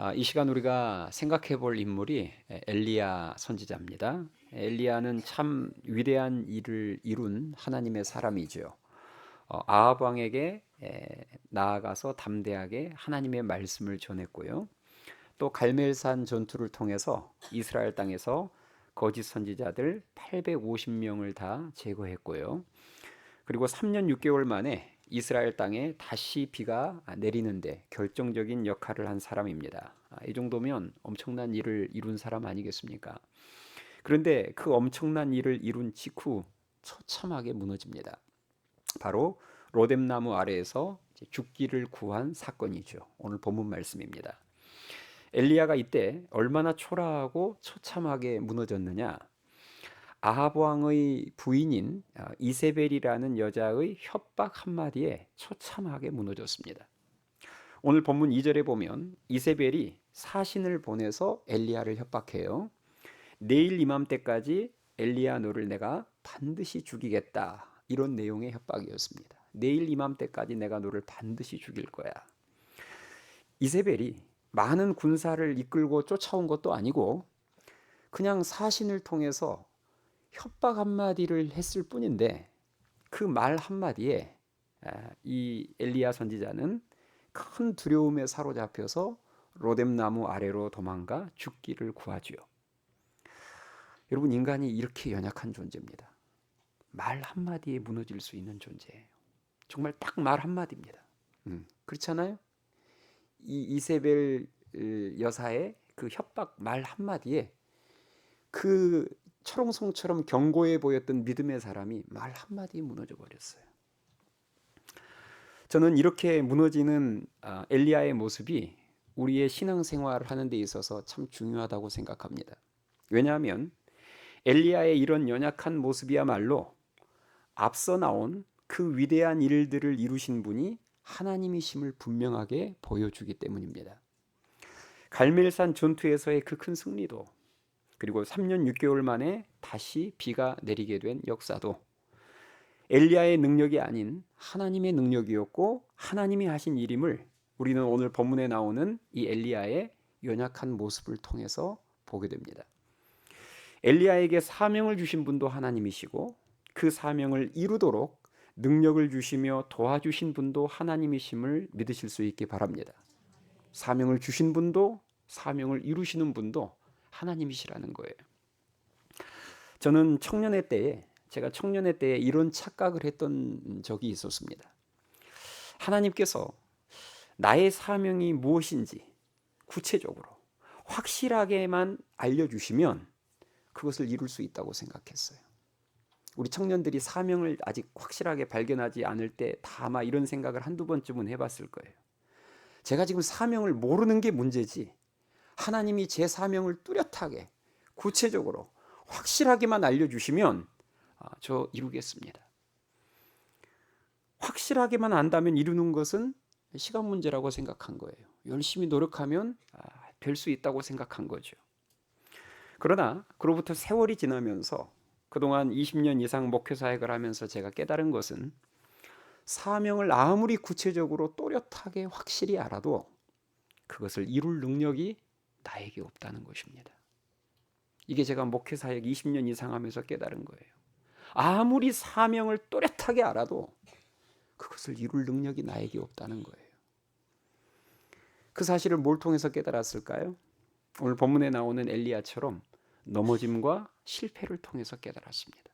아, 이 시간 우리가 생각해 볼 인물이 엘리야 선지자입니다. 엘리야는 참 위대한 일을 이룬 하나님의 사람이죠. 어, 아합 왕에게 나아가서 담대하게 하나님의 말씀을 전했고요. 또 갈멜산 전투를 통해서 이스라엘 땅에서 거짓 선지자들 850명을 다 제거했고요. 그리고 3년 6개월 만에 이스라엘 땅에 다시 비가 내리는데 결정적인 역할을 한 사람입니다. 아, 이 정도면 엄청난 일을 이룬 사람 아니겠습니까? 그런데 그 엄청난 일을 이룬 직후 처참하게 무너집니다. 바로 로뎀나무 아래에서 죽기를 구한 사건이죠. 오늘 본문 말씀입니다. 엘리야가 이때 얼마나 초라하고 처참하게 무너졌느냐? 아합 왕의 부인인 아, 이세벨이라는 여자의 협박 한마디에 처참하게 무너졌습니다. 오늘 본문 2절에 보면 이세벨이 사신을 보내서 엘리야를 협박해요. 내일 이맘때까지 엘리야 너를 내가 반드시 죽이겠다. 이런 내용의 협박이었습니다. 내일 이맘때까지 내가 너를 반드시 죽일 거야. 이세벨이 많은 군사를 이끌고 쫓아온 것도 아니고 그냥 사신을 통해서 협박 한마디를 했을 뿐인데 그 말 한마디에 이 엘리야 선지자는 큰 두려움에 사로잡혀서 로뎀나무 아래로 도망가 죽기를 구하지요. 여러분 인간이 이렇게 연약한 존재입니다. 말 한마디에 무너질 수 있는 존재예요. 정말 딱 말 한마디입니다. 음, 그렇잖아요? 이 이세벨 여사의 그 협박 말 한마디에 그 철옹성처럼 견고해 보였던 믿음의 사람이 말 한마디에 무너져 버렸어요. 저는 이렇게 무너지는 아, 엘리야의 모습이 우리의 신앙생활을 하는 데 있어서 참 중요하다고 생각합니다. 왜냐하면 엘리야의 이런 연약한 모습이야말로 앞서 나온 그 위대한 일들을 이루신 분이 하나님이심을 분명하게 보여주기 때문입니다. 갈멜산 전투에서의 그 큰 승리도 그리고 3년 6개월 만에 다시 비가 내리게 된 역사도 엘리야의 능력이 아닌 하나님의 능력이었고 하나님이 하신 일임을 우리는 오늘 본문에 나오는 이 엘리야의 연약한 모습을 통해서 보게 됩니다. 엘리야에게 사명을 주신 분도 하나님이시고 그 사명을 이루도록 능력을 주시며 도와주신 분도 하나님이심을 믿으실 수 있기 바랍니다. 사명을 주신 분도 사명을 이루시는 분도 하나님이시라는 거예요. 저는 청년의 때에 제가 청년의 때에 이런 착각을 했던 적이 있었습니다. 하나님께서 나의 사명이 무엇인지 구체적으로 확실하게만 알려주시면 그것을 이룰 수 있다고 생각했어요. 우리 청년들이 사명을 아직 확실하게 발견하지 않을 때 다 아마 이런 생각을 한두 번쯤은 해봤을 거예요. 제가 지금 사명을 모르는 게 문제지 하나님이 제 사명을 뚜렷하게 구체적으로 확실하게만 알려주시면 아, 저 이루겠습니다. 확실하게만 안다면 이루는 것은 시간 문제라고 생각한 거예요. 열심히 노력하면 아, 될수 있다고 생각한 거죠. 그러나 그로부터 세월이 지나면서 그동안 20년 이상 목회 사역을 하면서 제가 깨달은 것은 사명을 아무리 구체적으로 또렷하게 확실히 알아도 그것을 이룰 능력이 나에게 없다는 것입니다. 이게 제가 목회 사역 20년 이상 하면서 깨달은 거예요. 아무리 사명을 또렷하게 알아도 그것을 이룰 능력이 나에게 없다는 거예요. 그 사실을 뭘 통해서 깨달았을까요? 오늘 본문에 나오는 엘리야처럼 넘어짐과 실패를 통해서 깨달았습니다.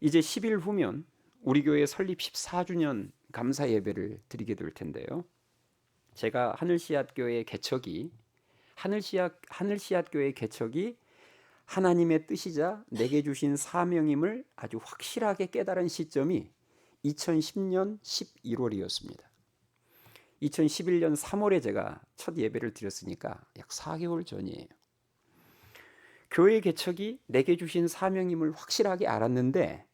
이제 10일 후면 우리 교회 설립 14주년 감사 예배를 드리게 될 텐데요. 제가 하늘씨앗 교회 개척이 하늘씨앗 하늘씨앗 교회 개척이 하나님의 뜻이자 내게 주신 사명임을 아주 확실하게 깨달은 시점이 2010년 11월이었습니다. 2011년 3월에 제가 첫 예배를 드렸으니까 약 4개월 전이에요. 교회 개척이 내게 주신 사명임을 확실하게 알았는데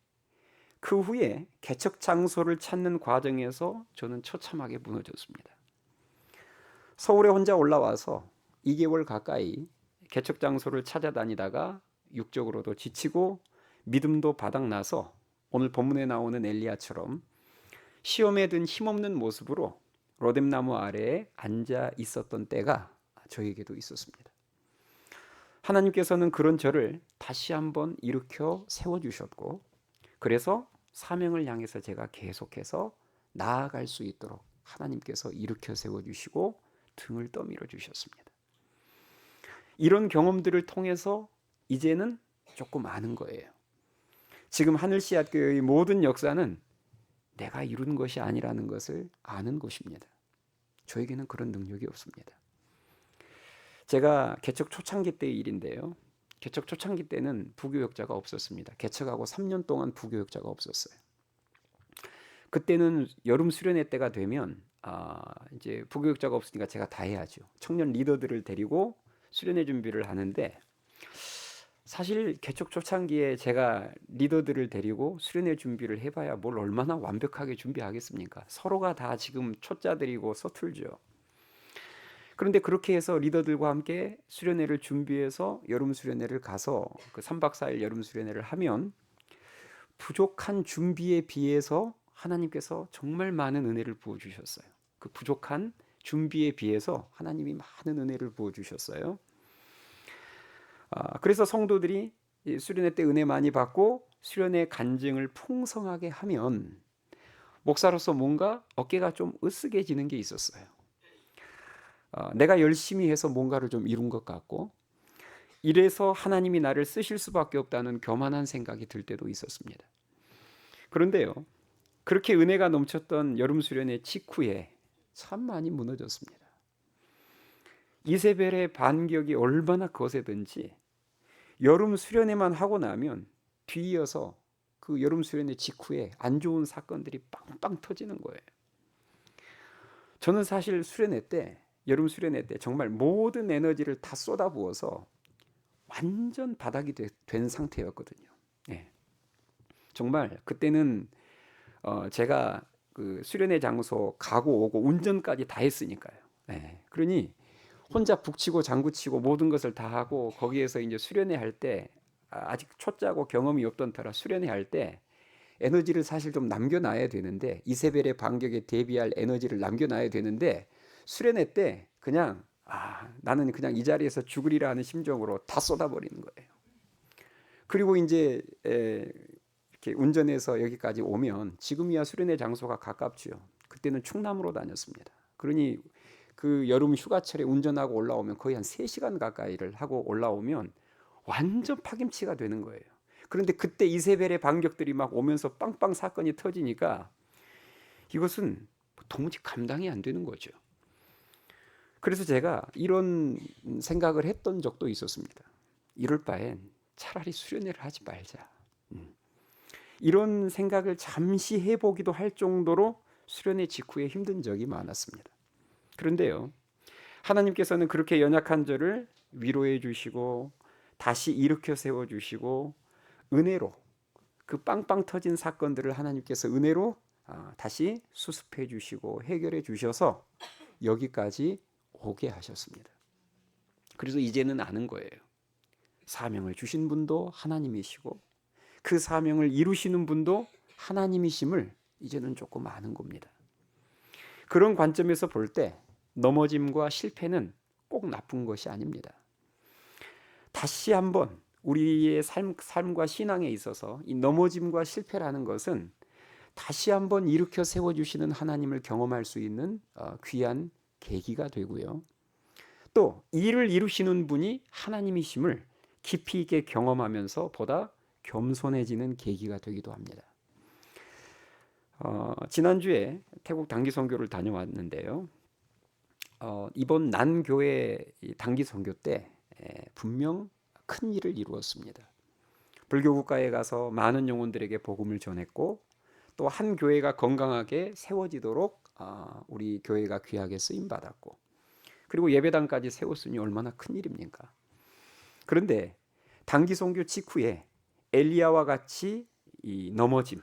그 후에 개척 장소를 찾는 과정에서 저는 처참하게 무너졌습니다. 서울에 혼자 올라와서 2개월 가까이 개척 장소를 찾아다니다가 육적으로도 지치고 믿음도 바닥나서 오늘 본문에 나오는 엘리야처럼 시험에 든 힘없는 모습으로 로뎀나무 아래에 앉아 있었던 때가 저에게도 있었습니다. 하나님께서는 그런 저를 다시 한번 일으켜 세워 주셨고 그래서 사명을 향해서 제가 계속해서 나아갈 수 있도록 하나님께서 일으켜 세워 주시고 등을 떠밀어 주셨습니다. 이런 경험들을 통해서 이제는 조금 아는 거예요. 지금 하늘씨앗 교회의 모든 역사는 내가 이룬 것이 아니라는 것을 아는 것입니다. 저에게는 그런 능력이 없습니다. 제가 개척 초창기 때의 일인데요. 개척 초창기 때는 부교역자가 없었습니다. 개척하고 3년 동안 부교역자가 없었어요. 그때는 여름 수련회 때가 되면 아, 이제 부교역자가 없으니까 제가 다 해야죠. 청년 리더들을 데리고 수련회 준비를 하는데 사실 개척 초창기에 제가 리더들을 데리고 수련회 준비를 해봐야 뭘 얼마나 완벽하게 준비하겠습니까? 서로가 다 지금 초짜들이고 서툴죠. 그런데 그렇게 해서 리더들과 함께 수련회를 준비해서 여름 수련회를 가서 그 3박 4일 여름 수련회를 하면 부족한 준비에 비해서 하나님께서 정말 많은 은혜를 부어 주셨어요. 그 부족한 준비에 비해서 하나님이 많은 은혜를 부어 주셨어요. 아, 그래서 성도들이 수련회 때 은혜 많이 받고 수련회 간증을 풍성하게 하면 목사로서 뭔가 어깨가 좀 으쓱해지는 게 있었어요. 어, 내가 열심히 해서 뭔가를 좀 이룬 것 같고 이래서 하나님이 나를 쓰실 수밖에 없다는 교만한 생각이 들 때도 있었습니다. 그런데요, 그렇게 은혜가 넘쳤던 여름 수련회 직후에 참 많이 무너졌습니다. 이세벨의 반격이 얼마나 거세든지 여름 수련회만 하고 나면 뒤이어서 그 여름 수련회 직후에 안 좋은 사건들이 빵빵 터지는 거예요. 저는 사실 수련회 때 여름 수련회 때 정말 모든 에너지를 다 쏟아부어서 완전 바닥이 된 상태였거든요. 네. 정말 그때는 어 제가 그 수련회 장소 가고 오고 운전까지 다 했으니까요. 네. 그러니 혼자 북치고 장구치고 모든 것을 다 하고 거기에서 이제 수련회 할 때 아직 초짜고 경험이 없던 터라 수련회 할 때 에너지를 사실 좀 남겨놔야 되는데 이세벨의 반격에 대비할 에너지를 남겨놔야 되는데 수련회 때 그냥 아 나는 그냥 이 자리에서 죽으리라 하는 심정으로 다 쏟아버리는 거예요. 그리고 이제 에, 이렇게 운전해서 여기까지 오면 지금이야 수련회 장소가 가깝죠. 그때는 충남으로 다녔습니다. 그러니 그 여름 휴가철에 운전하고 올라오면 거의 한 3시간 가까이를 하고 올라오면 완전 파김치가 되는 거예요. 그런데 그때 이세벨의 반격들이 막 오면서 빵빵 사건이 터지니까 이것은 도무지 감당이 안 되는 거죠. 그래서 제가 이런 생각을 했던 적도 있었습니다. 이럴 바엔 차라리 수련회를 하지 말자. 음. 이런 생각을 잠시 해보기도 할 정도로 수련회 직후에 힘든 적이 많았습니다. 그런데요. 하나님께서는 그렇게 연약한 저를 위로해 주시고 다시 일으켜 세워 주시고 은혜로 그 빵빵 터진 사건들을 하나님께서 은혜로 아, 다시 수습해 주시고 해결해 주셔서 여기까지 오게 하셨습니다. 그래서 이제는 아는 거예요. 사명을 주신 분도 하나님이시고 그 사명을 이루시는 분도 하나님이심을 이제는 조금 아는 겁니다. 그런 관점에서 볼 때 넘어짐과 실패는 꼭 나쁜 것이 아닙니다. 다시 한번 우리의 삶, 삶과 신앙에 있어서 이 넘어짐과 실패라는 것은 다시 한번 일으켜 세워주시는 하나님을 경험할 수 있는 어, 귀한 계기가 되고요. 또 일을 이루시는 분이 하나님이심을 깊이 있게 경험하면서 보다 겸손해지는 계기가 되기도 합니다. 어, 지난주에 태국 단기 선교를 다녀왔는데요. 어, 이번 난교회 단기 선교 때 에, 분명 큰 일을 이루었습니다. 불교 국가에 가서 많은 영혼들에게 복음을 전했고 또 한 교회가 건강하게 세워지도록 어, 우리 교회가 귀하게 쓰임 받았고 그리고 예배당까지 세웠으니 얼마나 큰 일입니까? 그런데 단기 선교 직후에 엘리야와 같이 이 넘어짐,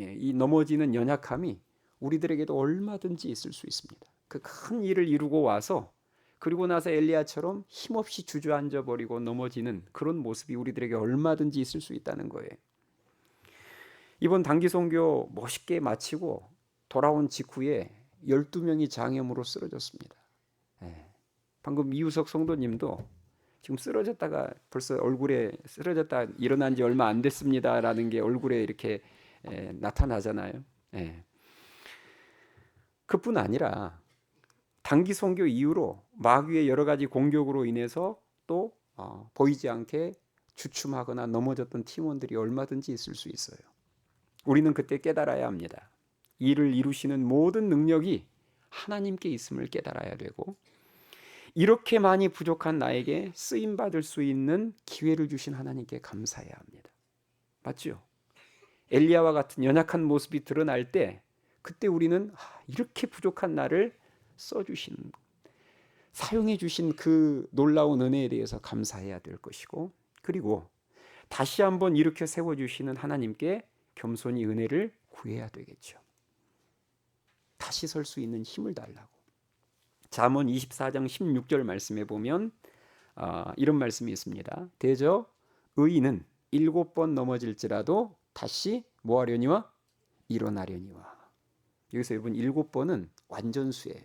예, 이 넘어지는 연약함이 우리들에게도 얼마든지 있을 수 있습니다. 그 큰 일을 이루고 와서 그리고 나서 엘리야처럼 힘없이 주저앉아 버리고 넘어지는 그런 모습이 우리들에게 얼마든지 있을 수 있다는 거예요. 이번 단기 선교 멋있게 마치고 돌아온 직후에 12명이 장염으로 쓰러졌습니다. 예. 방금 이우석 성도님도 지금 쓰러졌다가 벌써 얼굴에 쓰러졌다 일어난 지 얼마 안 됐습니다라는 게 얼굴에 이렇게 에, 나타나잖아요. 예. 그뿐 아니라 단기 선교 이후로 마귀의 여러 가지 공격으로 인해서 또 어, 보이지 않게 주춤하거나 넘어졌던 팀원들이 얼마든지 있을 수 있어요. 우리는 그때 깨달아야 합니다. 이를 이루시는 모든 능력이 하나님께 있음을 깨달아야 되고 이렇게 많이 부족한 나에게 쓰임 받을 수 있는 기회를 주신 하나님께 감사해야 합니다. 맞죠? 엘리야와 같은 연약한 모습이 드러날 때 그때 우리는 아, 이렇게 부족한 나를 써 주신 사용해 주신 그 놀라운 은혜에 대해서 감사해야 될 것이고 그리고 다시 한번 이렇게 세워 주시는 하나님께 겸손히 은혜를 구해야 되겠죠. 다시 설 수 있는 힘을 달라고. 잠언 24장 16절 말씀에 보면 아, 이런 말씀이 있습니다. 대저 의인은 일곱 번 넘어질지라도 다시 뭐하려니와 일어나려니와. 여기서 여러분 일곱 번은 완전수예요.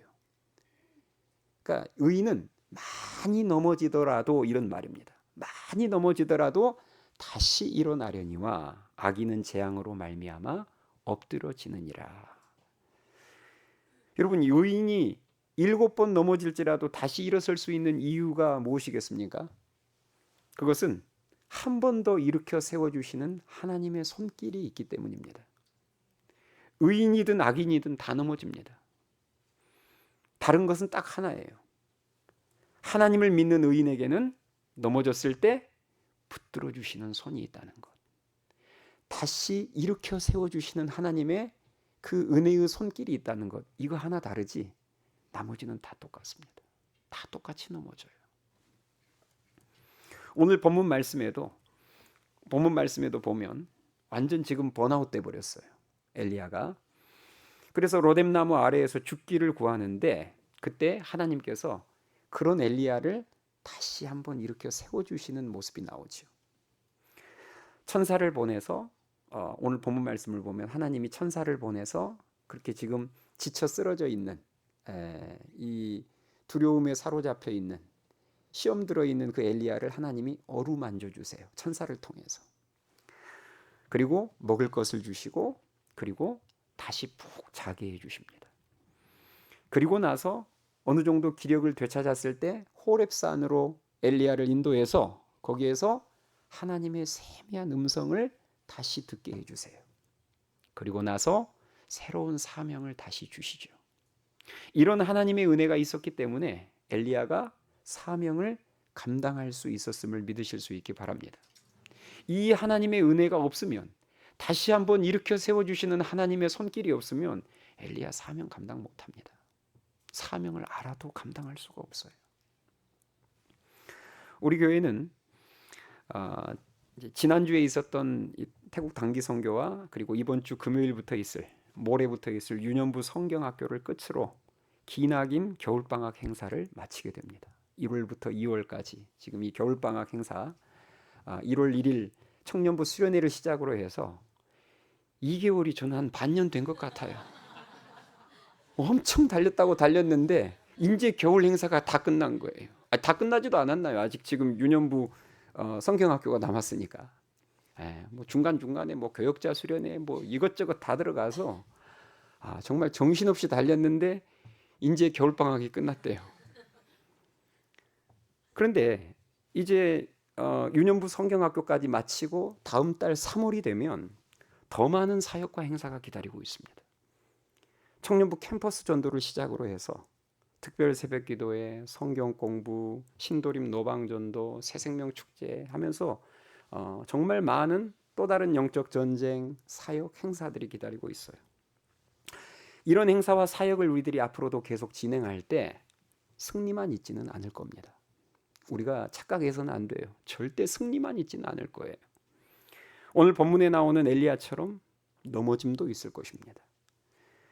그러니까 의인은 많이 넘어지더라도 이런 말입니다. 많이 넘어지더라도 다시 일어나려니와 악인은 재앙으로 말미암아 엎드러지느니라. 여러분 의인이 일곱 번 넘어질지라도 다시 일어설 수 있는 이유가 무엇이겠습니까? 그것은 한 번 더 일으켜 세워 주시는 하나님의 손길이 있기 때문입니다. 의인이든 악인이든 다 넘어집니다. 다른 것은 딱 하나예요. 하나님을 믿는 의인에게는 넘어졌을 때 붙들어 주시는 손이 있다는 것. 다시 일으켜 세워 주시는 하나님의 그 은혜의 손길이 있다는 것. 이거 하나 다르지. 나머지는 다 똑같습니다. 다 똑같이 넘어져요. 오늘 본문 말씀에도 본문 말씀에도 보면 완전 지금 번아웃 돼 버렸어요. 엘리야가. 그래서 로뎀나무 아래에서 죽기를 구하는데 그때 하나님께서 그런 엘리야를 다시 한번 일으켜 세워 주시는 모습이 나오죠. 천사를 보내서 어, 오늘 본문 말씀을 보면 하나님이 천사를 보내서 그렇게 지금 지쳐 쓰러져 있는 에, 이 두려움에 사로잡혀 있는 시험 들어 있는 그 엘리야를 하나님이 어루만져 주세요. 천사를 통해서. 그리고 먹을 것을 주시고 그리고 다시 푹 자게 해 주십니다. 그리고 나서 어느 정도 기력을 되찾았을 때 호렙산으로 엘리야를 인도해서 거기에서 하나님의 세미한 음성을 다시 듣게 해 주세요. 그리고 나서 새로운 사명을 다시 주시죠. 이런 하나님의 은혜가 있었기 때문에 엘리야가 사명을 감당할 수 있었음을 믿으실 수 있기 바랍니다. 이 하나님의 은혜가 없으면 다시 한번 일으켜 세워 주시는 하나님의 손길이 없으면 엘리야 사명 감당 못 합니다. 사명을 알아도 감당할 수가 없어요. 우리 교회는 어, 지난주에 있었던 태국 단기 선교와 그리고 이번 주 금요일부터 있을 모레부터 있을 유년부 성경학교를 끝으로 기나긴 겨울방학 행사를 마치게 됩니다. 1월부터 2월까지 지금 이 겨울방학 행사 1월 1일 청년부 수련회를 시작으로 해서 2개월이 저는 한 반년 된 것 같아요. 엄청 달렸다고 달렸는데 이제 겨울 행사가 다 끝난 거예요. 아, 다 끝나지도 않았나요? 아직 지금 유년부 어, 성경학교가 남았으니까. 에, 뭐 중간 중간에 뭐 교역자 수련회 뭐 이것저것 다 들어가서 아, 정말 정신없이 달렸는데 이제 겨울 방학이 끝났대요. 그런데 이제 어, 유년부 성경학교까지 마치고 다음 달 3월이 되면 더 많은 사역과 행사가 기다리고 있습니다. 청년부 캠퍼스 전도를 시작으로 해서 특별 새벽 기도회, 성경 공부, 신도림 노방 전도, 새생명 축제 하면서 어, 정말 많은 또 다른 영적 전쟁, 사역 행사들이 기다리고 있어요. 이런 행사와 사역을 우리들이 앞으로도 계속 진행할 때 승리만 있지는 않을 겁니다. 우리가 착각해서는 안 돼요. 절대 승리만 있지는 않을 거예요. 오늘 본문에 나오는 엘리야처럼 넘어짐도 있을 것입니다.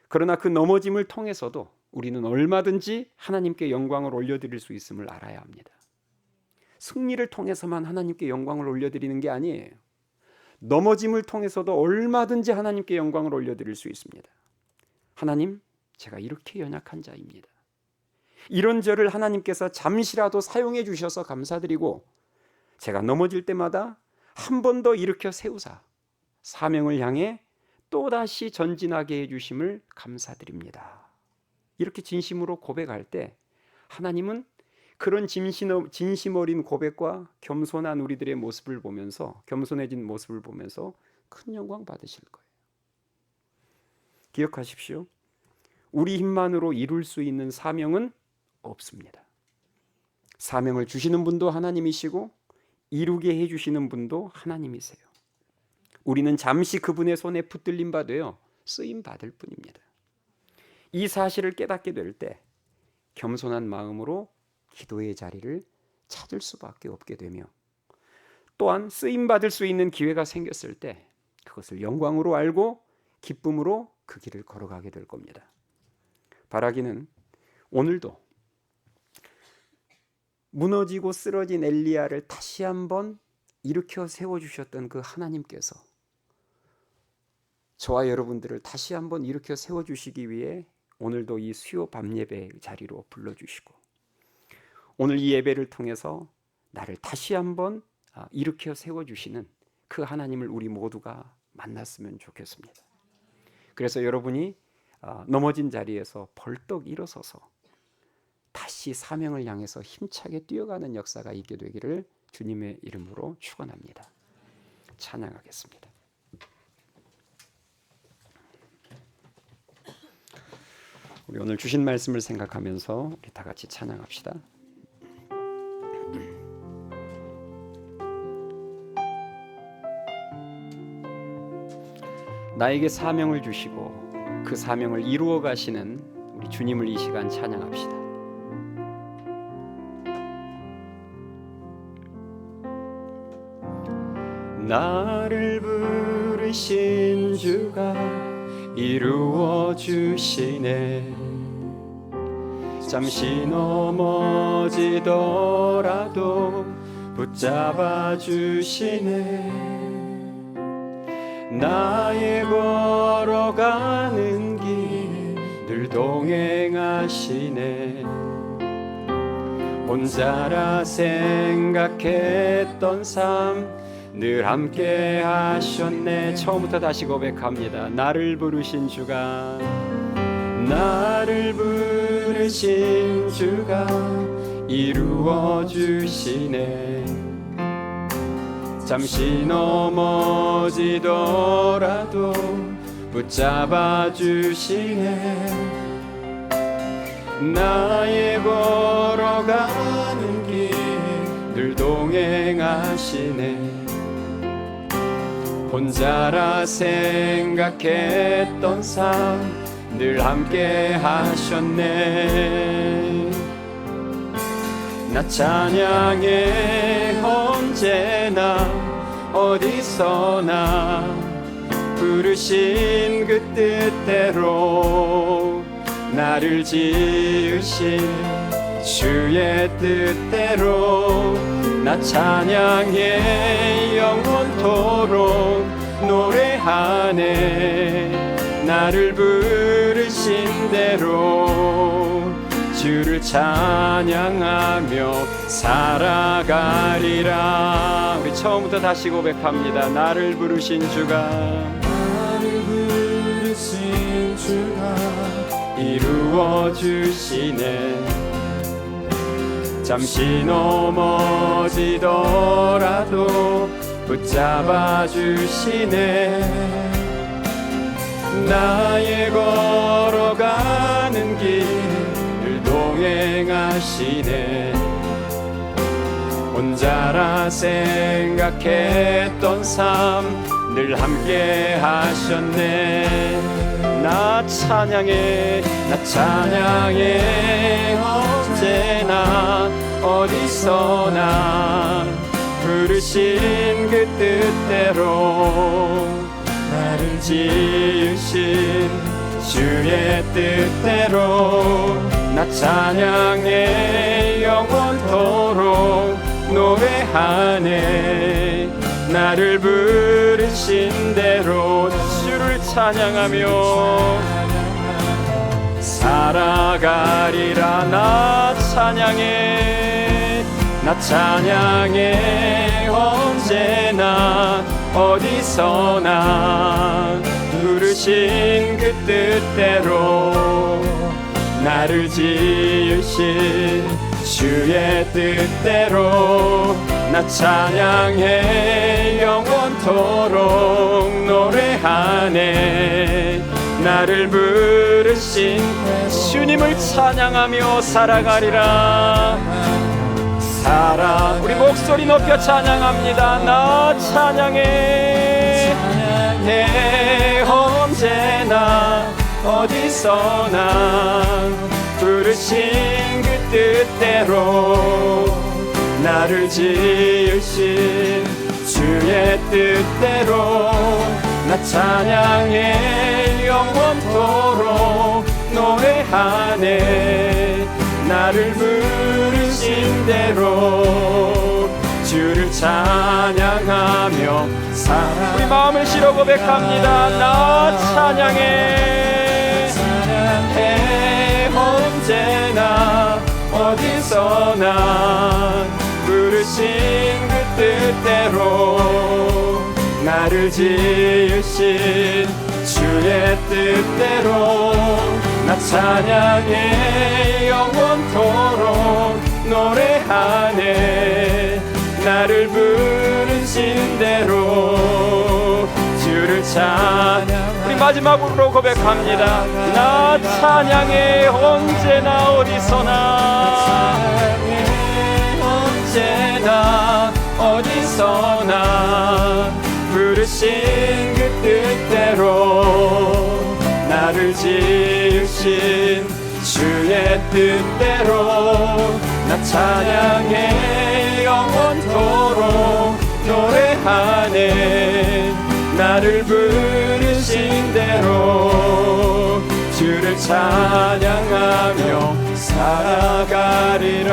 그러나 그 넘어짐을 통해서도 우리는 얼마든지 하나님께 영광을 올려드릴 수 있음을 알아야 합니다. 승리를 통해서만 하나님께 영광을 올려드리는 게 아니에요. 넘어짐을 통해서도 얼마든지 하나님께 영광을 올려드릴 수 있습니다. 하나님, 제가 이렇게 연약한 자입니다. 이런 저를 하나님께서 잠시라도 사용해 주셔서 감사드리고 제가 넘어질 때마다 한 번 더 일으켜 세우사 사명을 향해 또다시 전진하게 해 주심을 감사드립니다. 이렇게 진심으로 고백할 때 하나님은 그런 진심, 어린 고백과 겸손한 우리들의 모습을 보면서 겸손해진 모습을 보면서 큰 영광 받으실 거예요. 기억하십시오. 우리 힘만으로 이룰 수 있는 사명은 없습니다. 사명을 주시는 분도 하나님이시고 이루게 해 주시는 분도 하나님이세요. 우리는 잠시 그분의 손에 붙들림 받아요. 쓰임 받을 뿐입니다. 이 사실을 깨닫게 될 때 겸손한 마음으로 기도의 자리를 찾을 수밖에 없게 되며 또한 쓰임 받을 수 있는 기회가 생겼을 때 그것을 영광으로 알고 기쁨으로 그 길을 걸어가게 될 겁니다. 바라기는 오늘도 무너지고 쓰러진 엘리야를 다시 한번 일으켜 세워 주셨던 그 하나님께서 저와 여러분들을 다시 한번 일으켜 세워 주시기 위해 오늘도 이 수요 밤 예배 자리로 불러 주시고 오늘 이 예배를 통해서 나를 다시 한번 아, 일으켜 세워 주시는 그 하나님을 우리 모두가 만났으면 좋겠습니다. 그래서 여러분이 아, 넘어진 자리에서 벌떡 일어서서 다시 사명을 향해서 힘차게 뛰어가는 역사가 있게 되기를 주님의 이름으로 축원합니다. 찬양하겠습니다. 우리 오늘 주신 말씀을 생각하면서 우리 다 같이 찬양합시다. 나에게 사명을 주시고 그 사명을 이루어 가시는 우리 주님을 이 시간 찬양합시다. 나를 부르신 주가 이루어 주시네 잠시 넘어지더라도 붙잡아 주시네 나의 걸어가는 길 늘 동행하시네. 혼자라 생각했던 삶 늘 함께 하셨네. 처음부터 다시 고백합니다. 나를 부르신 주가 나를 부르신 주가 이루어 주시네 잠시 넘어지더라도 붙잡아 주시네. 나의 걸어가는 길 늘 동행하시네. 혼자라 생각했던 삶 늘 함께 하셨네. 나 찬양해 언제나 어디서나 부르신 그 뜻대로 나를 지으신 주의 뜻대로 나 찬양해 영원토록 노래하네. 나를 부르신 대로 주를 찬양하며 살아가리라 처음부터 다시 고백합니다. 나를 부르신 주가 나를 부르신 주가 이루어 주시네. 잠시 넘어지더라도 붙잡아 주시네. 나의 걸어가는 길을 동행하시네 혼자라 생각했던 삶 늘 함께 하셨네. 나 찬양해 나 찬양해. 언제나 어디서나 부르신 그 뜻대로 나를 지으신 주의 뜻대로 나 찬양해 영원토록 노래하네 나를 부르신 대로 주를 찬양하며 살아가리라 나 찬양해 나 찬양해. 언제나 어디서나 부르신 그 뜻대로 나를 지으신 주의 뜻대로 나 찬양해 영원토록 노래하네. 나를 부르신 주님을 찬양하며 살아가리라. 살아 우리 목소리 높여 찬양합니다. 나 찬양해. 해 언제나 어디서나 부르신 그 뜻대로 나를 지으신 주의 뜻대로 나 찬양해 영원토록 노래하네. 나를 부르신 대로 주를 찬양하며 살아 우리 마음을 실어 고백합니다. 나 찬양해 언제나 어디서나 부르신 그 뜻대로 나를 지으신 주의 뜻대로 나 찬양해 영원토록 노래하네. 나를 부르신 대로 주를 찬양 우리 마지막으로 고백합니다. 나 찬양해 언제나 어디서나. 언제나 어디서나 부르신 그 뜻대로 나를 지으신 주의 뜻대로 나 찬양해 영원토록 노래하네 나를 부르신 대로 주를 찬양하며 살아가리라.